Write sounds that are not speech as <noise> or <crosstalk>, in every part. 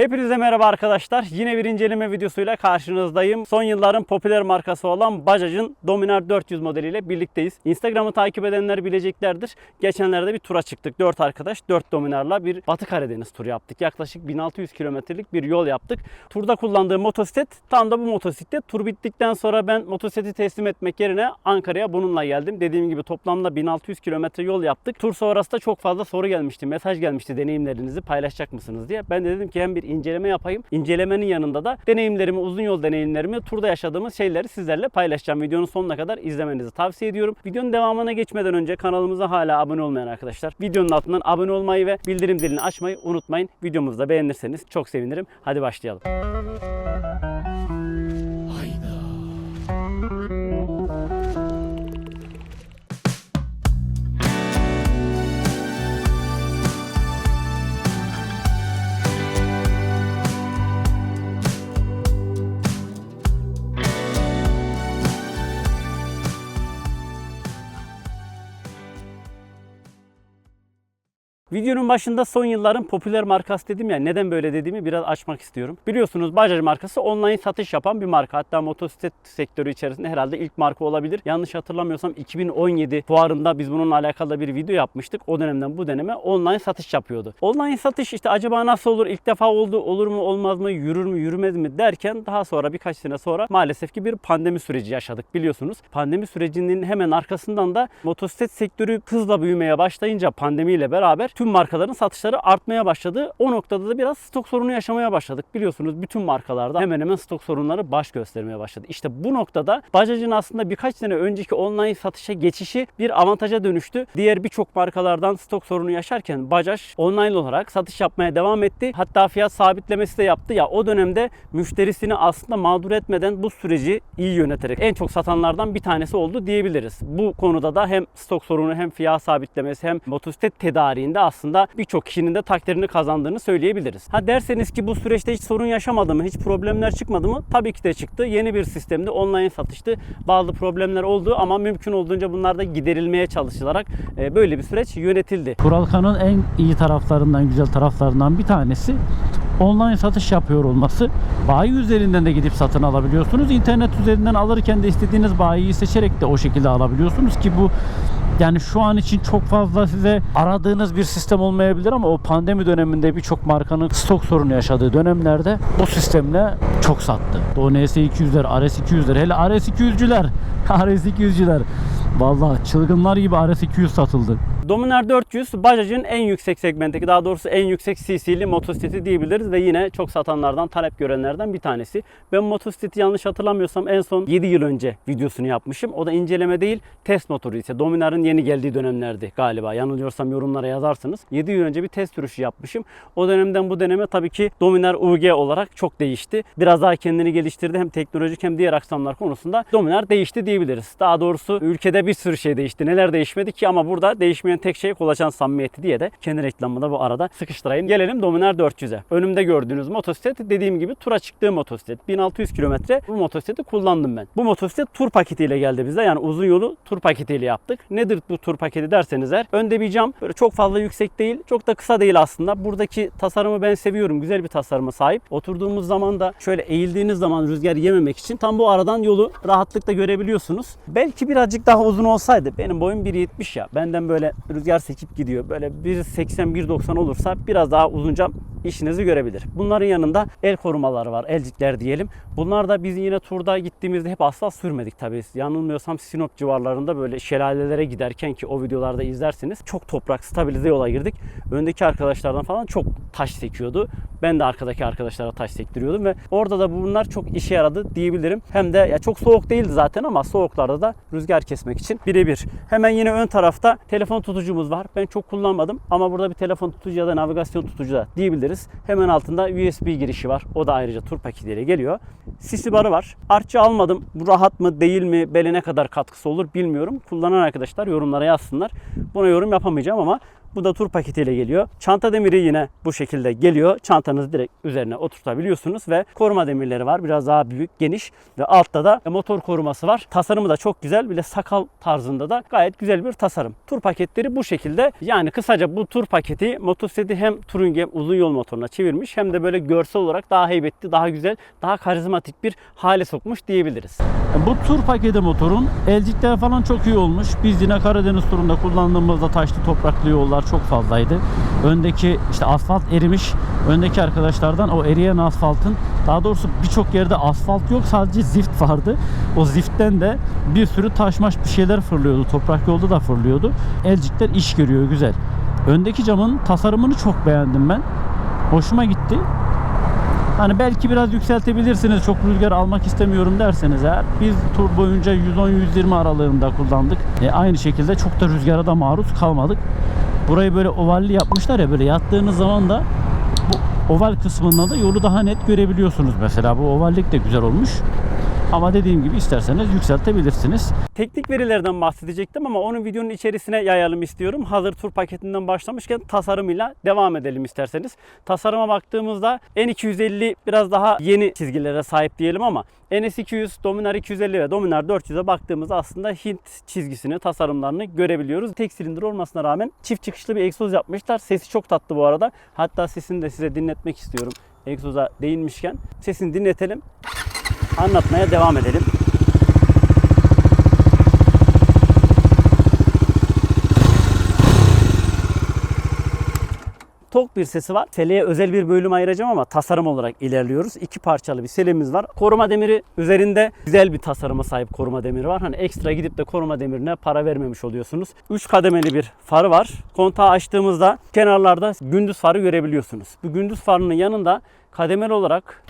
Hepinize merhaba arkadaşlar. Yine bir inceleme videosuyla karşınızdayım. Son yılların popüler markası olan Bajaj'ın Dominar 400 modeliyle birlikteyiz. Instagram'ı takip edenler bileceklerdir. Geçenlerde bir tura çıktık. 4 arkadaş 4 Dominar'la bir Batı Karadeniz turu yaptık. Yaklaşık 1600 kilometrelik bir yol yaptık. Turda kullandığım motosiklet tam da bu motosiklet. Tur bittikten sonra ben motosikleti teslim etmek yerine Ankara'ya bununla geldim. Dediğim gibi toplamda 1600 kilometre yol yaptık. Tur sonrasında çok fazla soru gelmişti. Mesaj gelmişti deneyimlerinizi paylaşacak mısınız diye. Ben de dedim ki hem bir inceleme yapayım. İncelemenin yanında da deneyimlerimi, uzun yol deneyimlerimi, turda yaşadığımız şeyleri sizlerle paylaşacağım. Videonun sonuna kadar izlemenizi tavsiye ediyorum. Videonun devamına geçmeden önce kanalımıza hala abone olmayan arkadaşlar videonun altından abone olmayı ve bildirim zilini açmayı unutmayın. Videomuzu da beğenirseniz çok sevinirim. Hadi başlayalım. Videonun başında son yılların popüler markası dedim ya neden böyle dediğimi biraz açmak istiyorum. Biliyorsunuz Bajaj markası online satış yapan bir marka. Hatta motosiklet sektörü içerisinde herhalde ilk marka olabilir. Yanlış hatırlamıyorsam 2017 fuarında biz bununla alakalı bir video yapmıştık. O dönemden bu döneme online satış yapıyordu. Online satış işte acaba nasıl olur? İlk defa oldu. Olur mu olmaz mı? Yürür mü yürümez mi derken daha sonra birkaç sene sonra maalesef ki bir pandemi süreci yaşadık biliyorsunuz. Pandemi sürecinin hemen arkasından da motosiklet sektörü hızla büyümeye başlayınca pandemiyle beraber tüm markaların satışları artmaya başladı. O noktada da biraz stok sorunu yaşamaya başladık. Biliyorsunuz bütün markalarda hemen hemen stok sorunları baş göstermeye başladı. İşte bu noktada Bajaj'ın aslında birkaç sene önceki online satışa geçişi bir avantaja dönüştü. Diğer birçok markalardan stok sorunu yaşarken Bajaj online olarak satış yapmaya devam etti. Hatta fiyat sabitlemesi de yaptı. Ya o dönemde müşterisini aslında mağdur etmeden bu süreci iyi yöneterek en çok satanlardan bir tanesi oldu diyebiliriz. Bu konuda da hem stok sorunu hem fiyat sabitlemesi hem motosiklet tedariğinde aslında birçok kişinin de takdirini kazandığını söyleyebiliriz. Ha derseniz ki bu süreçte hiç sorun yaşamadı mı? Hiç problemler çıkmadı mı? Tabii ki de çıktı. Yeni bir sistemde online satıştı. Bazı problemler oldu ama mümkün olduğunca bunlar da giderilmeye çalışılarak e, böyle bir süreç yönetildi. Kuralkan'ın en iyi taraflarından, güzel taraflarından bir tanesi online satış yapıyor olması. Bayi üzerinden de gidip satın alabiliyorsunuz. İnternet üzerinden alırken de istediğiniz bayiyi seçerek de o şekilde alabiliyorsunuz ki bu yani şu an için çok fazla size aradığınız bir sistem olmayabilir ama o pandemi döneminde birçok markanın stok sorunu yaşadığı dönemlerde bu sistemle çok sattı. O NS200'ler, RS200'ler, hele RS200'cüler, <laughs> RS200'cüler. Vallahi çılgınlar gibi RS200 satıldı. Dominar 400 Bajaj'ın en yüksek segmentteki daha doğrusu en yüksek CC'li motosikleti diyebiliriz ve yine çok satanlardan talep görenlerden bir tanesi. Ben motosikleti yanlış hatırlamıyorsam en son 7 yıl önce videosunu yapmışım. O da inceleme değil test motoru ise Dominar'ın yeni geldiği dönemlerdi galiba. Yanılıyorsam yorumlara yazarsınız. 7 yıl önce bir test sürüşü yapmışım. O dönemden bu döneme tabii ki Dominar UG olarak çok değişti. Biraz daha kendini geliştirdi hem teknolojik hem diğer aksamlar konusunda Dominar değişti diyebiliriz. Daha doğrusu ülkede bir sürü şey değişti. Neler değişmedi ki ama burada değişmeyen tek şey kolaçan samimiyeti diye de kendi reklamımı da bu arada sıkıştırayım. Gelelim Dominar 400'e. Önümde gördüğünüz motosiklet dediğim gibi tura çıktığı motosiklet. 1600 kilometre bu motosikleti kullandım ben. Bu motosiklet tur paketiyle geldi bize. Yani uzun yolu tur paketiyle yaptık. Nedir bu tur paketi derseniz eğer. Önde bir cam. Böyle çok fazla yüksek değil. Çok da kısa değil aslında. Buradaki tasarımı ben seviyorum. Güzel bir tasarıma sahip. Oturduğumuz zaman da şöyle eğildiğiniz zaman rüzgar yememek için tam bu aradan yolu rahatlıkla görebiliyorsunuz. Belki birazcık daha uzun olsaydı. Benim boyum 1.70 ya. Benden böyle rüzgar sekip gidiyor. Böyle 1.80-1.90 olursa biraz daha uzunca işinizi görebilir. Bunların yanında el korumaları var. Elcikler diyelim. Bunlar da biz yine turda gittiğimizde hep asla sürmedik tabii. Yanılmıyorsam Sinop civarlarında böyle şelalelere giderken ki o videolarda izlersiniz. Çok toprak stabilize yola girdik. Öndeki arkadaşlardan falan çok taş sekiyordu. Ben de arkadaki arkadaşlara taş sektiriyordum ve orada da bunlar çok işe yaradı diyebilirim. Hem de ya çok soğuk değildi zaten ama soğuklarda da rüzgar kesmek için birebir. Hemen yine ön tarafta telefon tutucumuz var. Ben çok kullanmadım ama burada bir telefon tutucu ya da navigasyon tutucu da diyebiliriz. Hemen altında USB girişi var. O da ayrıca tur paketiyle geliyor. Sisli barı var. Artçı almadım. Bu rahat mı değil mi? Bele ne kadar katkısı olur bilmiyorum. Kullanan arkadaşlar yorumlara yazsınlar. Buna yorum yapamayacağım ama Bu da tur paketiyle geliyor. Çanta demiri yine bu şekilde geliyor. Çantanızı direkt üzerine oturtabiliyorsunuz ve koruma demirleri var. Biraz daha büyük, geniş ve altta da motor koruması var. Tasarımı da çok güzel. Bir de sakal tarzında da gayet güzel bir tasarım. Tur paketleri bu şekilde. Yani kısaca bu tur paketi motosikleti hem touring hem uzun yol motoruna çevirmiş hem de böyle görsel olarak daha heybetli, daha güzel, daha karizmatik bir hale sokmuş diyebiliriz. Bu tur paketi motorun elcikler falan çok iyi olmuş. Biz yine Karadeniz turunda kullandığımızda taşlı topraklı yollar çok fazlaydı. Öndeki işte asfalt erimiş. Öndeki arkadaşlardan o eriyen asfaltın daha doğrusu birçok yerde asfalt yok sadece zift vardı. O ziftten de bir sürü taşmaş bir şeyler fırlıyordu. Toprak yolda da fırlıyordu. Elcikler iş görüyor güzel. Öndeki camın tasarımını çok beğendim ben. Hoşuma gitti. Hani belki biraz yükseltebilirsiniz. Çok rüzgar almak istemiyorum derseniz eğer. Biz tur boyunca 110-120 aralığında kullandık. E, aynı şekilde çok da rüzgara da maruz kalmadık. Burayı böyle ovalli yapmışlar ya böyle yattığınız zaman da bu oval kısmında da yolu daha net görebiliyorsunuz mesela. Bu ovallik de güzel olmuş. Ama dediğim gibi isterseniz yükseltebilirsiniz. Teknik verilerden bahsedecektim ama onu videonun içerisine yayalım istiyorum. Hazır tur paketinden başlamışken tasarımıyla devam edelim isterseniz. Tasarıma baktığımızda N250 biraz daha yeni çizgilere sahip diyelim ama NS200, Dominar 250 ve Dominar 400'e baktığımızda aslında Hint çizgisini, tasarımlarını görebiliyoruz. Tek silindir olmasına rağmen çift çıkışlı bir egzoz yapmışlar. Sesi çok tatlı bu arada. Hatta sesini de size dinletmek istiyorum. Egzoza değinmişken sesini dinletelim. Anlatmaya devam edelim. tok bir sesi var. Seleye özel bir bölüm ayıracağım ama tasarım olarak ilerliyoruz. İki parçalı bir selemiz var. Koruma demiri üzerinde güzel bir tasarıma sahip koruma demiri var. Hani ekstra gidip de koruma demirine para vermemiş oluyorsunuz. 3 kademeli bir farı var. Kontağı açtığımızda kenarlarda gündüz farı görebiliyorsunuz. Bu gündüz farının yanında kademeli olarak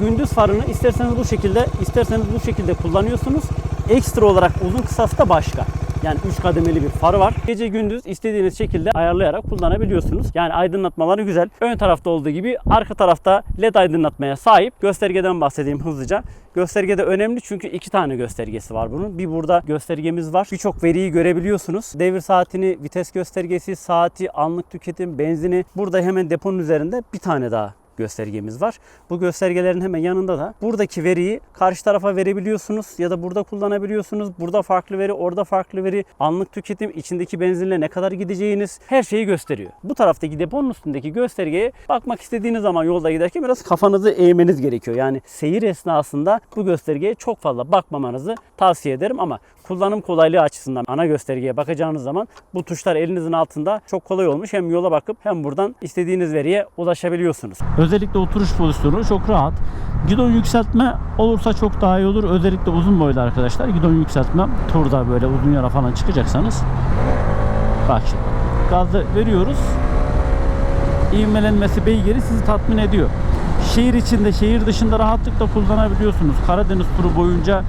gündüz farını isterseniz bu şekilde, isterseniz bu şekilde kullanıyorsunuz. Ekstra olarak uzun kısası da başka. Yani 3 kademeli bir farı var. Gece gündüz istediğiniz şekilde ayarlayarak kullanabiliyorsunuz. Yani aydınlatmaları güzel. Ön tarafta olduğu gibi arka tarafta led aydınlatmaya sahip. Göstergeden bahsedeyim hızlıca. Gösterge de önemli çünkü iki tane göstergesi var bunun. Bir burada göstergemiz var. Birçok veriyi görebiliyorsunuz. Devir saatini, vites göstergesi, saati, anlık tüketim, benzini. Burada hemen deponun üzerinde bir tane daha göstergemiz var. Bu göstergelerin hemen yanında da buradaki veriyi karşı tarafa verebiliyorsunuz ya da burada kullanabiliyorsunuz. Burada farklı veri, orada farklı veri, anlık tüketim, içindeki benzinle ne kadar gideceğiniz her şeyi gösteriyor. Bu taraftaki deponun üstündeki göstergeye bakmak istediğiniz zaman yolda giderken biraz kafanızı eğmeniz gerekiyor. Yani seyir esnasında bu göstergeye çok fazla bakmamanızı tavsiye ederim ama kullanım kolaylığı açısından ana göstergeye bakacağınız zaman bu tuşlar elinizin altında çok kolay olmuş. Hem yola bakıp hem buradan istediğiniz veriye ulaşabiliyorsunuz. Özellikle oturuş pozisyonu çok rahat. Gidon yükseltme olursa çok daha iyi olur. Özellikle uzun boylu arkadaşlar. Gidon yükseltme turda böyle uzun yola falan çıkacaksanız. Bak. Gazı veriyoruz. İvmelenmesi beygiri sizi tatmin ediyor. Şehir içinde, şehir dışında rahatlıkla kullanabiliyorsunuz. Karadeniz turu boyunca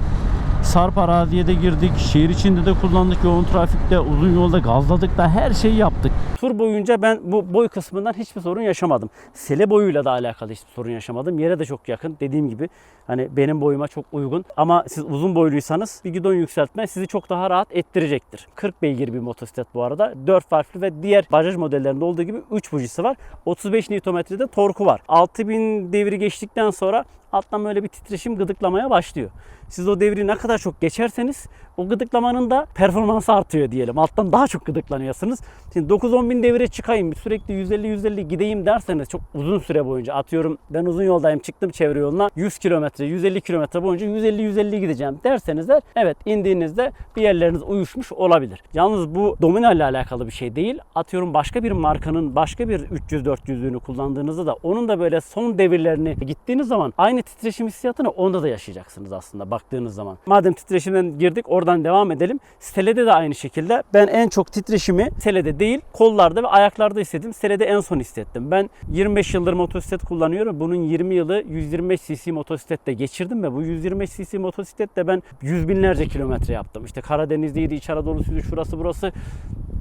Sarp araziye de girdik. Şehir içinde de kullandık. Yoğun trafikte, uzun yolda gazladık da her şeyi yaptık. Tur boyunca ben bu boy kısmından hiçbir sorun yaşamadım. Sele boyuyla da alakalı hiçbir sorun yaşamadım. Yere de çok yakın. Dediğim gibi hani benim boyuma çok uygun. Ama siz uzun boyluysanız bir gidon yükseltme sizi çok daha rahat ettirecektir. 40 beygir bir motosiklet bu arada. 4 farklı ve diğer Bajaj modellerinde olduğu gibi 3 bujisi var. 35 Nm'de torku var. 6000 devri geçtikten sonra alttan böyle bir titreşim gıdıklamaya başlıyor. Siz o devri ne kadar çok geçerseniz o gıdıklamanın da performansı artıyor diyelim. Alttan daha çok gıdıklanıyorsunuz. Şimdi 9-10 bin devire çıkayım sürekli 150-150 gideyim derseniz çok uzun süre boyunca atıyorum ben uzun yoldayım çıktım çevre yoluna 100 kilometre 150 kilometre boyunca 150-150 gideceğim derseniz de evet indiğinizde bir yerleriniz uyuşmuş olabilir. Yalnız bu Domino ile alakalı bir şey değil. Atıyorum başka bir markanın başka bir 300-400'lüğünü kullandığınızda da onun da böyle son devirlerini gittiğiniz zaman aynı titreşim hissiyatını onda da yaşayacaksınız aslında baktığınız zaman. Madem titreşimden girdik oradan devam edelim. Stelede de aynı şekilde ben en çok titreşimi selede değil kollarda ve ayaklarda hissettim. Selede en son hissettim. Ben 25 yıldır motosiklet kullanıyorum. Bunun 20 yılı 125 cc motosiklette geçirdim ve bu 125 cc motosiklette ben yüz binlerce kilometre yaptım. İşte Karadeniz'deydi, İç Anadolu'suydu, şurası burası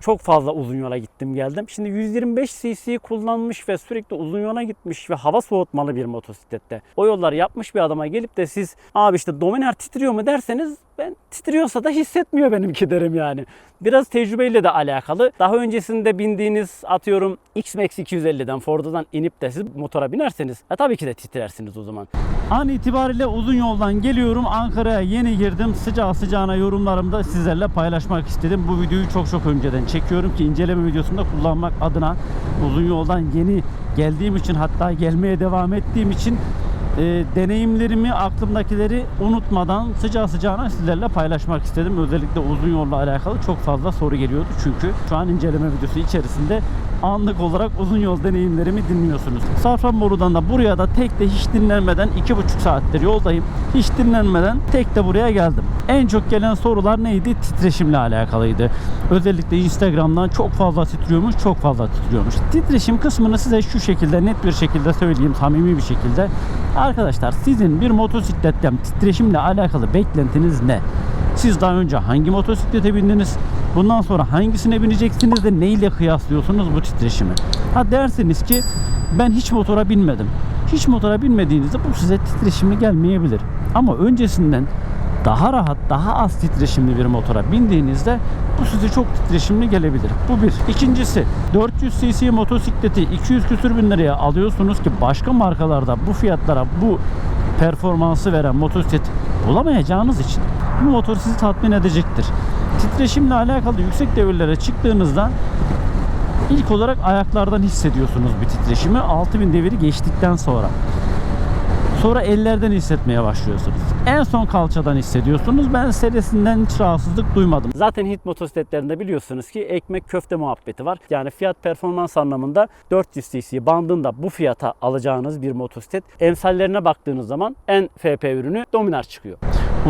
çok fazla uzun yola gittim geldim. Şimdi 125 cc kullanmış ve sürekli uzun yola gitmiş ve hava soğutmalı bir motosiklette. O yolları yapmış bir adama gelip de siz abi işte Dominar titriyor mu derseniz Ben titriyorsa da hissetmiyor benimki derim yani. Biraz tecrübeyle de alakalı. Daha öncesinde bindiğiniz atıyorum X-Max 250'den Ford'dan inip de siz motora binerseniz e, tabii ki de titrersiniz o zaman. An itibariyle uzun yoldan geliyorum. Ankara'ya yeni girdim. Sıcağı sıcağına yorumlarımı da sizlerle paylaşmak istedim. Bu videoyu çok çok önceden çekiyorum ki inceleme videosunda kullanmak adına uzun yoldan yeni geldiğim için hatta gelmeye devam ettiğim için e, deneyimlerimi, aklımdakileri unutmadan sıcağı sıcağına sizlerle paylaşmak istedim. Özellikle uzun yolla alakalı çok fazla soru geliyordu. Çünkü şu an inceleme videosu içerisinde anlık olarak uzun yol deneyimlerimi dinliyorsunuz. Safranbolu'dan da buraya da tek de hiç dinlenmeden 2,5 saattir yoldayım. Hiç dinlenmeden tek de buraya geldim. En çok gelen sorular neydi? Titreşimle alakalıydı. Özellikle Instagram'dan çok fazla titriyormuş, çok fazla titriyormuş. Titreşim kısmını size şu şekilde net bir şekilde söyleyeyim, samimi bir şekilde. Arkadaşlar sizin bir motosikletten titreşimle alakalı beklentiniz ne? Siz daha önce hangi motosiklete bindiniz? Bundan sonra hangisine bineceksiniz de neyle kıyaslıyorsunuz bu titreşimi? Ha dersiniz ki ben hiç motora binmedim. Hiç motora binmediğinizde bu size titreşimli gelmeyebilir. Ama öncesinden daha rahat, daha az titreşimli bir motora bindiğinizde bu size çok titreşimli gelebilir. Bu bir. İkincisi 400 cc motosikleti 200 küsür bin liraya alıyorsunuz ki başka markalarda bu fiyatlara bu performansı veren motosiklet bulamayacağınız için bu motor sizi tatmin edecektir. Titreşimle alakalı yüksek devirlere çıktığınızda ilk olarak ayaklardan hissediyorsunuz bir titreşimi 6000 deviri geçtikten sonra. Sonra ellerden hissetmeye başlıyorsunuz. En son kalçadan hissediyorsunuz. Ben serisinden hiç rahatsızlık duymadım. Zaten hit motosikletlerinde biliyorsunuz ki ekmek köfte muhabbeti var. Yani fiyat performans anlamında 400 cc bandında bu fiyata alacağınız bir motosiklet emsallerine baktığınız zaman en FP ürünü Dominar çıkıyor.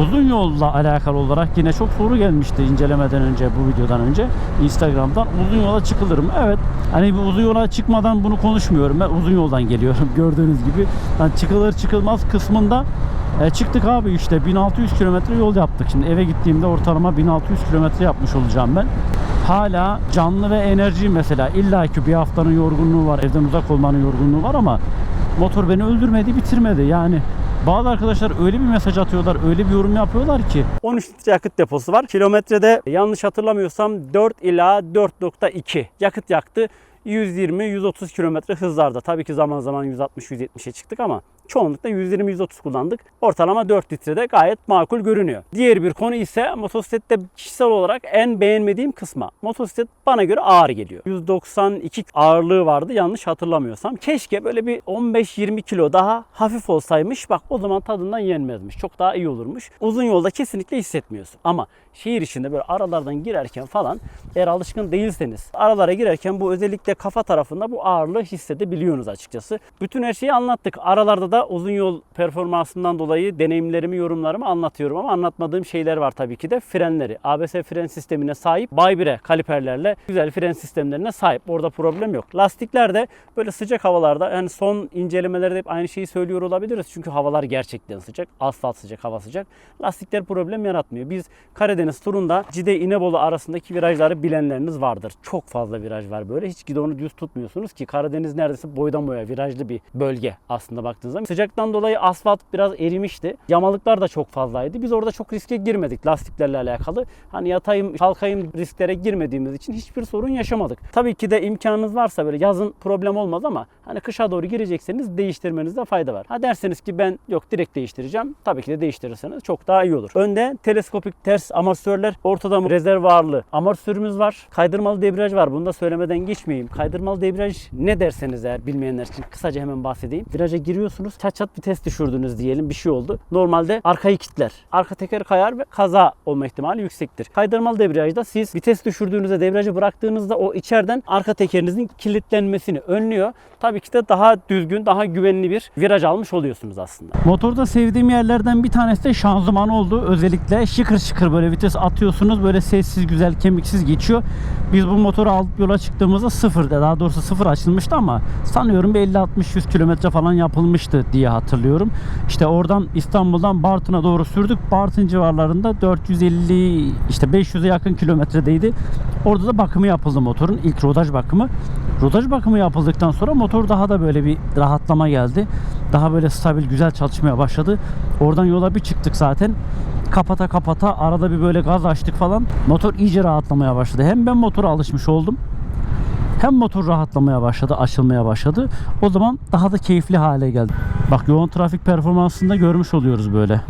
Uzun yolla alakalı olarak yine çok soru gelmişti incelemeden önce bu videodan önce Instagram'dan uzun yola çıkılır mı? Evet. Hani bu uzun yola çıkmadan bunu konuşmuyorum. Ben uzun yoldan geliyorum <laughs> gördüğünüz gibi. Yani çıkılır çıkılmaz kısmında e, çıktık abi işte 1600 kilometre yol yaptık. Şimdi eve gittiğimde ortalama 1600 kilometre yapmış olacağım ben. Hala canlı ve enerji mesela illa ki bir haftanın yorgunluğu var, evden uzak olmanın yorgunluğu var ama motor beni öldürmedi, bitirmedi. Yani bazı arkadaşlar öyle bir mesaj atıyorlar, öyle bir yorum yapıyorlar ki 13 litre yakıt deposu var. Kilometrede yanlış hatırlamıyorsam 4 ila 4.2 yakıt yaktı. 120-130 kilometre hızlarda. Tabii ki zaman zaman 160-170'e çıktık ama çoğunlukla 120-130 kullandık. Ortalama 4 litrede gayet makul görünüyor. Diğer bir konu ise motosiklette kişisel olarak en beğenmediğim kısma. Motosiklet bana göre ağır geliyor. 192 ağırlığı vardı yanlış hatırlamıyorsam. Keşke böyle bir 15-20 kilo daha hafif olsaymış. Bak o zaman tadından yenmezmiş. Çok daha iyi olurmuş. Uzun yolda kesinlikle hissetmiyorsun. Ama şehir içinde böyle aralardan girerken falan eğer alışkın değilseniz aralara girerken bu özellikle kafa tarafında bu ağırlığı hissedebiliyorsunuz açıkçası. Bütün her şeyi anlattık. Aralarda da uzun yol performansından dolayı deneyimlerimi, yorumlarımı anlatıyorum ama anlatmadığım şeyler var tabii ki de. Frenleri, ABS fren sistemine sahip Bay 1'e kaliperlerle güzel fren sistemlerine sahip. Orada problem yok. Lastikler de böyle sıcak havalarda yani son incelemelerde hep aynı şeyi söylüyor olabiliriz. Çünkü havalar gerçekten sıcak. Asfalt sıcak, hava sıcak. Lastikler problem yaratmıyor. Biz Karadeniz turunda Cide İnebolu arasındaki virajları bilenleriniz vardır. Çok fazla viraj var böyle. Hiç gidonu düz tutmuyorsunuz ki Karadeniz neredeyse boydan boya virajlı bir bölge aslında baktığınız zaman. Sıcaktan dolayı asfalt biraz erimişti. Yamalıklar da çok fazlaydı. Biz orada çok riske girmedik lastiklerle alakalı. Hani yatayım, kalkayım risklere girmediğimiz için hiçbir sorun yaşamadık. Tabii ki de imkanınız varsa böyle yazın problem olmaz ama hani kışa doğru girecekseniz değiştirmenizde fayda var. Ha derseniz ki ben yok direkt değiştireceğim. Tabii ki de değiştirirseniz çok daha iyi olur. Önde teleskopik ters amortisörler, ortada rezervuarlı amortisörümüz var. Kaydırmalı debriyaj var. Bunu da söylemeden geçmeyeyim. Kaydırmalı debriyaj ne derseniz eğer bilmeyenler için kısaca hemen bahsedeyim. Viraja giriyorsunuz. Çat çat vites düşürdünüz diyelim bir şey oldu. Normalde arkayı kilitler. Arka teker kayar ve kaza olma ihtimali yüksektir. Kaydırmalı debriyajda siz vites düşürdüğünüzde debriyajı bıraktığınızda o içeriden arka tekerinizin kilitlenmesini önlüyor. Tabii ki de daha düzgün, daha güvenli bir viraj almış oluyorsunuz aslında. Motorda sevdiğim yerlerden bir tanesi de şanzıman oldu. Özellikle şıkır şıkır böyle vites atıyorsunuz. Böyle sessiz, güzel, kemiksiz geçiyor. Biz bu motoru alıp yola çıktığımızda sıfırda daha doğrusu sıfır açılmıştı ama sanıyorum bir 50-60-100 kilometre falan yapılmıştı diye hatırlıyorum. İşte oradan İstanbul'dan Bartın'a doğru sürdük. Bartın civarlarında 450 işte 500'e yakın kilometredeydi. Orada da bakımı yapıldı motorun. ilk rodaj bakımı. Rodaj bakımı yapıldıktan sonra motor daha da böyle bir rahatlama geldi. Daha böyle stabil güzel çalışmaya başladı. Oradan yola bir çıktık zaten. kapata kapata arada bir böyle gaz açtık falan. Motor iyice rahatlamaya başladı. Hem ben motora alışmış oldum. Hem motor rahatlamaya başladı, açılmaya başladı. O zaman daha da keyifli hale geldi. Bak yoğun trafik performansında görmüş oluyoruz böyle.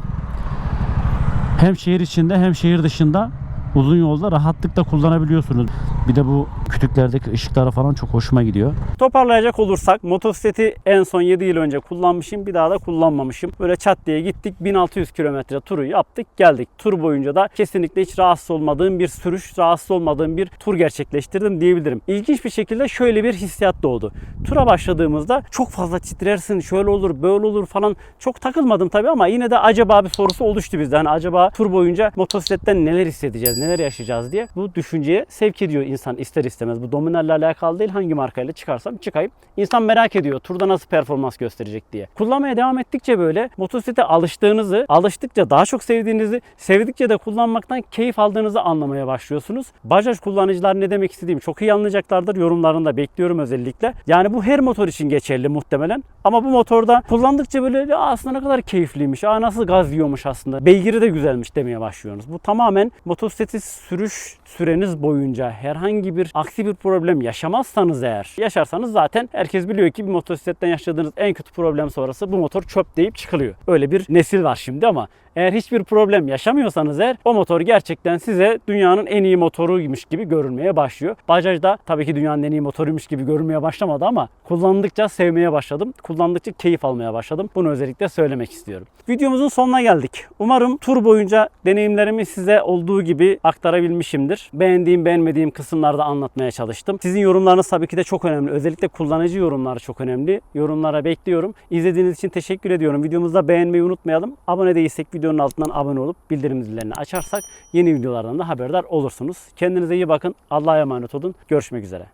Hem şehir içinde hem şehir dışında uzun yolda rahatlıkla kullanabiliyorsunuz. Bir de bu kütüklerdeki ışıklara falan çok hoşuma gidiyor. Toparlayacak olursak motosikleti en son 7 yıl önce kullanmışım. Bir daha da kullanmamışım. Böyle çat diye gittik 1600 kilometre turu yaptık geldik. Tur boyunca da kesinlikle hiç rahatsız olmadığım bir sürüş, rahatsız olmadığım bir tur gerçekleştirdim diyebilirim. İlginç bir şekilde şöyle bir hissiyat doğdu. Tura başladığımızda çok fazla titrersin, şöyle olur, böyle olur falan. Çok takılmadım tabii ama yine de acaba bir sorusu oluştu bizde. Hani acaba tur boyunca motosikletten neler hissedeceğiz, neler yaşayacağız diye bu düşünceye sevk ediyor insan ister istemez. Bu Dominar'la alakalı değil hangi markayla çıkarsam çıkayım. İnsan merak ediyor turda nasıl performans gösterecek diye. Kullanmaya devam ettikçe böyle motosiklete alıştığınızı, alıştıkça daha çok sevdiğinizi, sevdikçe de kullanmaktan keyif aldığınızı anlamaya başlıyorsunuz. Bajaj kullanıcılar ne demek istediğimi çok iyi anlayacaklardır. Yorumlarında bekliyorum özellikle. Yani bu her motor için geçerli muhtemelen. Ama bu motorda kullandıkça böyle "Ya aslında ne kadar keyifliymiş. Aa nasıl gaz yiyormuş aslında. Beygiri de güzelmiş demeye başlıyorsunuz. Bu tamamen motosikleti sürüş süreniz boyunca herhangi bir aksi bir problem yaşamazsanız eğer yaşarsanız zaten herkes biliyor ki bir motosikletten yaşadığınız en kötü problem sonrası bu motor çöp deyip çıkılıyor. Öyle bir nesil var şimdi ama eğer hiçbir problem yaşamıyorsanız eğer o motor gerçekten size dünyanın en iyi motoruymuş gibi görünmeye başlıyor. Bajaj da tabii ki dünyanın en iyi motoruymuş gibi görünmeye başlamadı ama kullandıkça sevmeye başladım. Kullandıkça keyif almaya başladım. Bunu özellikle söylemek istiyorum. Videomuzun sonuna geldik. Umarım tur boyunca deneyimlerimi size olduğu gibi aktarabilmişimdir. Beğendiğim, beğenmediğim kısımlarda anlatmaya çalıştım. Sizin yorumlarınız tabii ki de çok önemli. Özellikle kullanıcı yorumları çok önemli. Yorumlara bekliyorum. İzlediğiniz için teşekkür ediyorum. Videomuzu da beğenmeyi unutmayalım. Abone değilsek videonun altından abone olup bildirim zillerini açarsak yeni videolardan da haberdar olursunuz. Kendinize iyi bakın. Allah'a emanet olun. Görüşmek üzere.